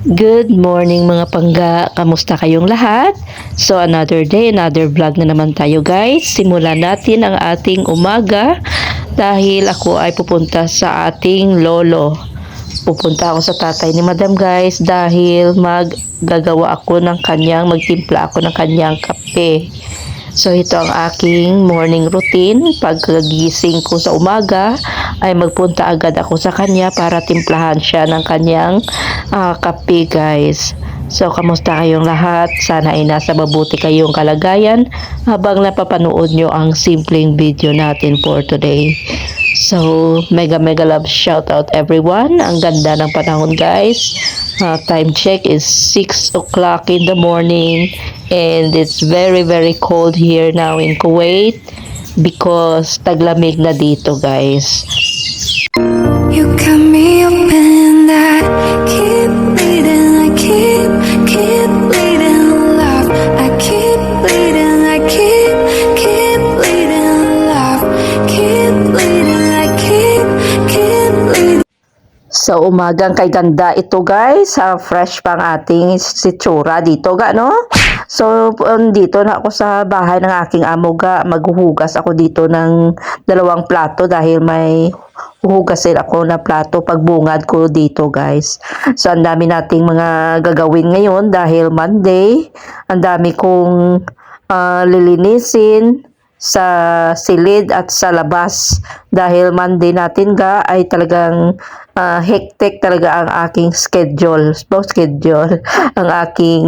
Good morning mga pangga, kamusta kayong lahat? So another day, another vlog na naman tayo guys. Simulan natin ang ating umaga dahil ako ay pupunta sa ating lolo. Pupunta ako sa tatay ni madam guys dahil maggagawa ako ng kanyang, magtimpla ako ng kanyang kape. So ito ang aking morning routine. Pagkagising ko sa umaga ay magpunta agad ako sa kanya para timplahan siya ng kanyang ah, kape guys. So kamusta kayong lahat? Sana ay nasa mabuti kayong kalagayan habang napapanood nyo ang simpleng video natin for today. So, mega mega love shout out everyone. Ang ganda ng panahon guys. Uh, time check is 6 o'clock in the morning and it's very very cold here now in Kuwait because taglamig na dito guys. You cut me Sa umagang kay ganda ito guys, ah, fresh pang ating sitsura dito ga no? So um, dito na ako sa bahay ng aking amo ga, maghuhugas ako dito ng dalawang plato dahil may huhugasin ako na plato pagbungad ko dito guys. So ang dami nating mga gagawin ngayon dahil Monday, ang dami kong ah, lilinisin sa silid at sa labas. Dahil Monday natin ga ay talagang ah, hectic talaga ang aking schedule no schedule. Ang aking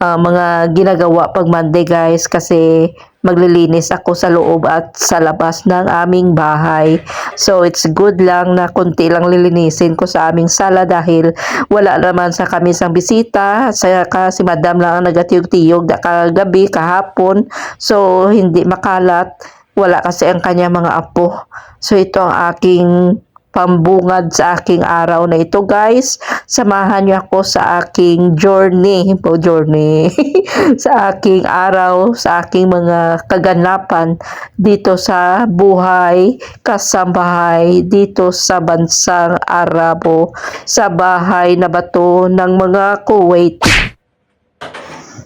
ah, mga ginagawa pag Monday guys. Kasi maglilinis ako sa loob at sa labas ng aming bahay. So it's good lang na konti lang lilinisin ko sa aming sala dahil wala naman sa kami sang bisita. Sa si madam lang ang nagatiyog-tiyog kagabi kahapon. So hindi makalat. Wala kasi ang kanya mga apo. So ito ang aking pambungad sa aking araw na ito guys. Samahan niyo ako sa aking journey. Po journey. Sa aking araw sa aking mga kaganapan dito sa buhay kasambahay dito sa bansang Arabo sa bahay na bato ng mga Kuwait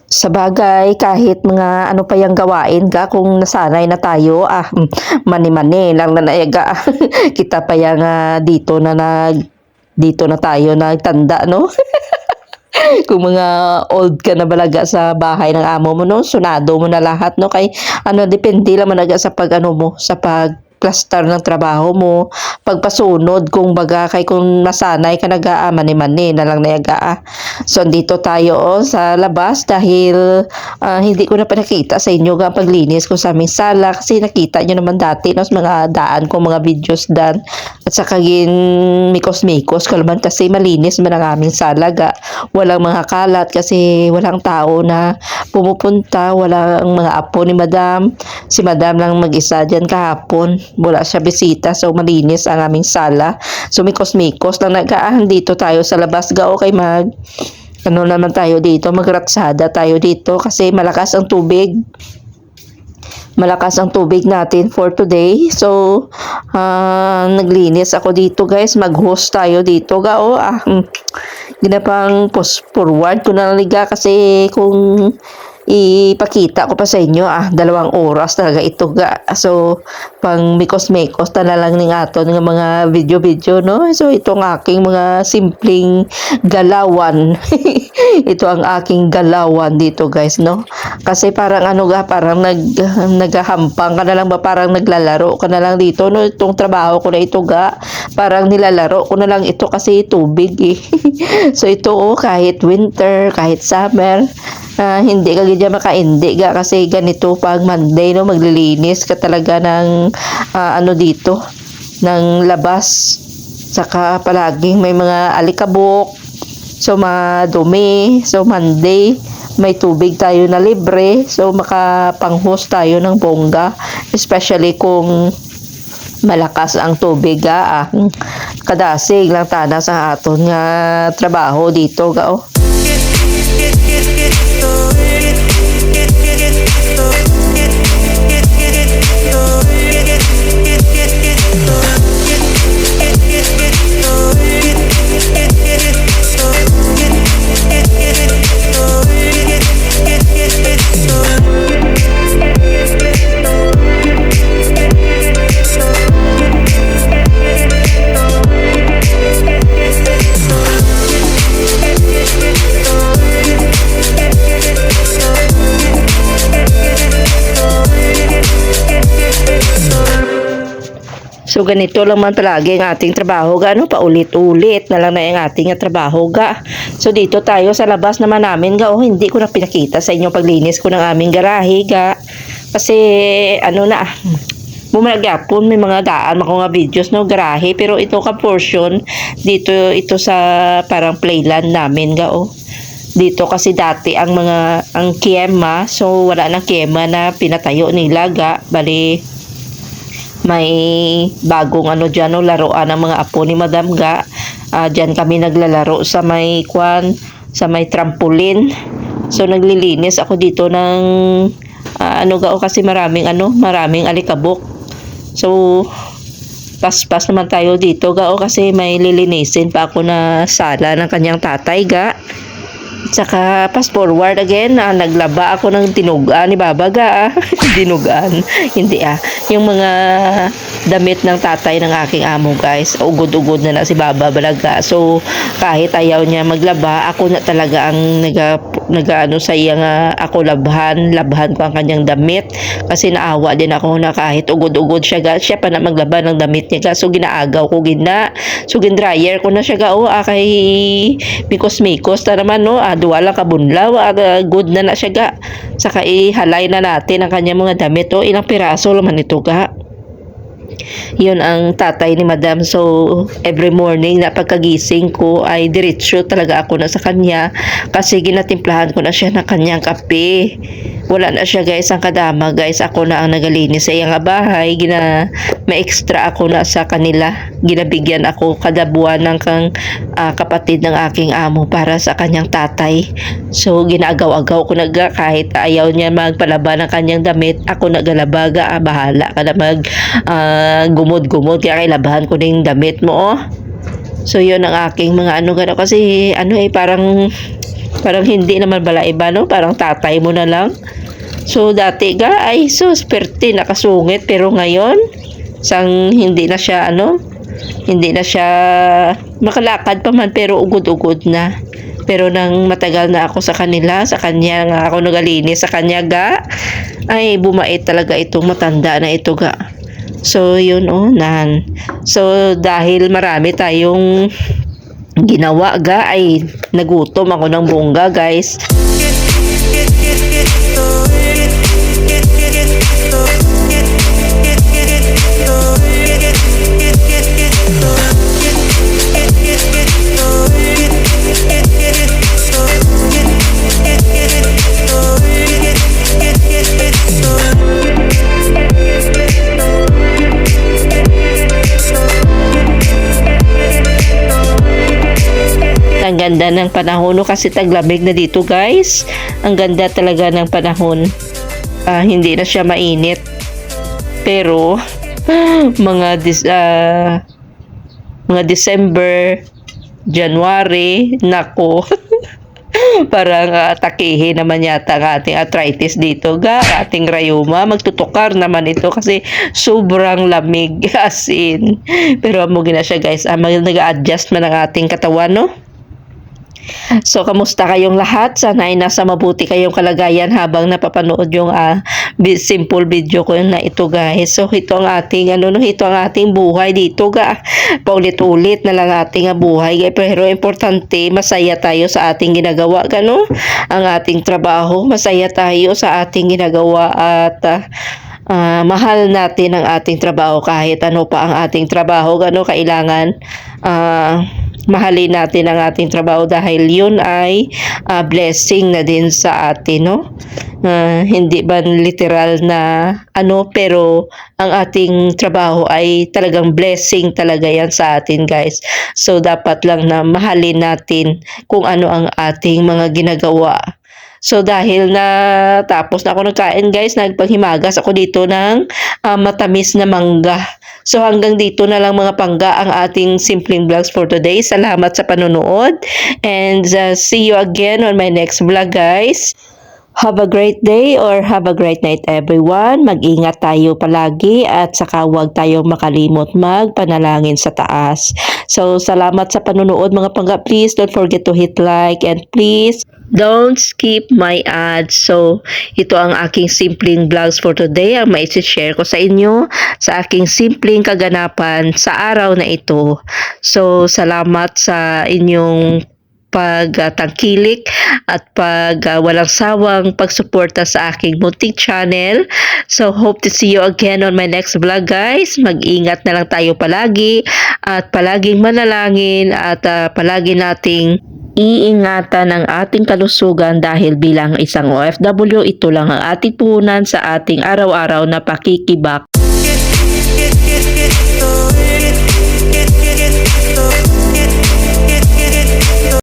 sa bagay, kahit mga ano pa yung gawain ka, kung nasanay na tayo, ah, mm, mani-mani lang na naiga. Kita pa yung ah, dito na nag, dito na tayo nagtanda, no? kung mga old ka na balaga sa bahay ng amo mo, no? Sunado mo na lahat, no? Kay, ano, depende lang managa sa pag, ano mo, sa pag cluster ng trabaho mo, pagpasunod kung baga kay kung nasanay ka nagaa mani-mani na lang nayagaa. So andito tayo oh, sa labas dahil ah, hindi ko na pa nakita sa inyo ang paglinis ko sa aming sala kasi nakita nyo naman dati no, sa mga daan ko mga videos dan at saka gin mikos-mikos ko naman kasi malinis man ang aming sala ga. Walang mga kalat kasi walang tao na pumupunta, walang mga apo ni madam. Si madam lang mag-isa dyan kahapon. Wala siya bisita so malinis ang aming sala. So mikos-mikos lang nagaahan dito tayo sa labas ga okay mag ano naman tayo dito, magratsada tayo dito kasi malakas ang tubig. Malakas ang tubig natin for today. So, ah, naglinis ako dito guys. Mag-host tayo dito ga. Oh, ah, mm, ginapang post forward ko na liga kasi kung ipakita ko pa sa inyo ah dalawang oras talaga ito ga. So pang mikos mikos na lang ning ato ng mga video video no? So ito ang aking mga simpleng galawan. Ito ang aking galawan dito guys no? Kasi parang ano ga parang nag nagahampang ka na lang ba? Parang naglalaro ka na lang dito no? Itong trabaho ko na ito ga parang nilalaro ko na lang ito kasi tubig eh. So ito oh kahit winter kahit summer ah, hindi ka ganyan makaindi ga kasi ganito pag Monday no maglilinis ka talaga ng ah, ano dito ng labas saka palaging may mga alikabok so madumi so Monday may tubig tayo na libre so makapang-host tayo ng bongga especially kung malakas ang tubig ga ah. kadasig lang tana sa aton nga trabaho dito ga oh. So ganito lang man palagi ang ating trabaho ga. No paulit-ulit na lang na yung ating trabaho ga. So dito tayo sa labas naman namin ga. Oh hindi ko na pinakita sa inyo paglinis ko ng aming garahe ga. Kasi ano na bumagapon may mga daan ako nga videos no garahe. Pero ito ka portion dito ito sa parang playland namin ga oh. Dito kasi dati ang mga ang kiema so wala nang kiema na pinatayo nila ga. Bali may bagong ano dyan no, laruan ng mga apo ni Madam Ga. Ah, dyan kami naglalaro sa may kwan, sa may trampoline. So naglilinis ako dito ng ah, ano ga o kasi maraming ano, maraming alikabok. So paspas naman tayo dito ga o kasi may lilinisin pa ako na sala ng kanyang tatay ga. Tsaka fast forward again, ah, naglaba ako ng tinugaan ni Babaga. Ah. Dinugaan. Hindi ah. Yung mga damit ng tatay ng aking amo guys. Ugod-ugod na na si Baba Balaga. So kahit ayaw niya maglaba, ako na talaga ang naga, naga ano sa iya nga ako labhan. Labhan ko ang kanyang damit. Kasi naawa din ako na kahit ugod-ugod siya ga, siya pa na maglaba ng damit niya ga. So ginaagaw ko gina. So gindrayer ko na siya ga. Oh, ah, kay mikos-mikos ta naman no. Ah, duwa lang kabunlaw. Ah, good na na siya ga. Saka ihalay na natin ang kanyang mga damit. Oh, ilang piraso naman ito ga yun ang tatay ni madam. So every morning na pagkagising ko ay diretsyo talaga ako na sa kanya kasi ginatimplahan ko na siya ng kanyang kape. Wala na siya guys ang kadama. Guys ako na ang nagalinis sa iyang bahay. Gina may extra ako na sa kanila. Ginabigyan ako kada buwan ng kang ah, kapatid ng aking amo para sa kanyang tatay. So ginagaw-agaw ko naga kahit ayaw niya magpalaba ng kanyang damit ako nagalabaga ah, bahala ka na mag ah, gumod-gumod kaya kailabahan ko yung damit mo oh. So yun ang aking mga ano gano kasi ano eh parang parang hindi naman bala iba no parang tatay mo na lang. So dati ga ay so sperte nakasungit pero ngayon sang hindi na siya ano hindi na siya makalakad pa man pero ugod-ugod na. Pero nang matagal na ako sa kanila, sa kanya nga ako nagalinis sa kanya ga, ay bumait talaga itong matanda na ito ga. So, yun oh, nan. So, dahil marami tayong ginawa ga, ay nagutom ako ng bongga guys. Ang ganda ng panahon kasi taglamig na dito guys. Ang ganda talaga ng panahon. Ah, hindi na siya mainit. Pero mga dis, ah, mga December, January, nako. Parang uh, takihin naman yata ang ating arthritis dito ga, ating rayuma. Magtutukar naman ito kasi sobrang lamig as in. Pero amo gina siya guys, ah, mag- nag-adjust man ang ating katawan no. So, kamusta kayong lahat? Sana ay nasa mabuti kayong kalagayan habang napapanood yung bi- simple video ko na ito guys. So, ito ang ating, ano no, ito ang ating buhay dito ga. Paulit-ulit na lang ating ah, buhay. Pero importante, masaya tayo sa ating ginagawa. Gano? Ang ating trabaho, masaya tayo sa ating ginagawa at ah, ah, mahal natin ang ating trabaho kahit ano pa ang ating trabaho. Gano? Kailangan ah, mahalin natin ang ating trabaho dahil yun ay ah, blessing na din sa atin, no? Ah, hindi ba literal na ano, pero ang ating trabaho ay talagang blessing talaga yan sa atin, guys. So, dapat lang na mahalin natin kung ano ang ating mga ginagawa. So dahil na tapos na ako nagkain guys, nagpaghimagas ako dito ng ah, matamis na mangga. So hanggang dito na lang mga pangga ang ating simpleng vlogs for today. Salamat sa panonood and uh, see you again on my next vlog guys. Have a great day or have a great night everyone. Mag-ingat tayo palagi at saka huwag tayong makalimot magpanalangin sa taas. So, salamat sa panunood mga pangga. Please don't forget to hit like and please don't skip my ads. So, ito ang aking simpleng vlogs for today. Ang maisi-share ko sa inyo sa aking simpleng kaganapan sa araw na ito. So, salamat sa inyong pagtangkilik at pag uh, walang sawang pagsuporta sa aking munting channel. So hope to see you again on my next vlog guys. Mag-ingat na lang tayo palagi at palaging manalangin at uh, palagi nating iingatan ang ating kalusugan dahil bilang isang OFW ito lang ang ating puhunan sa ating araw-araw na pakikibak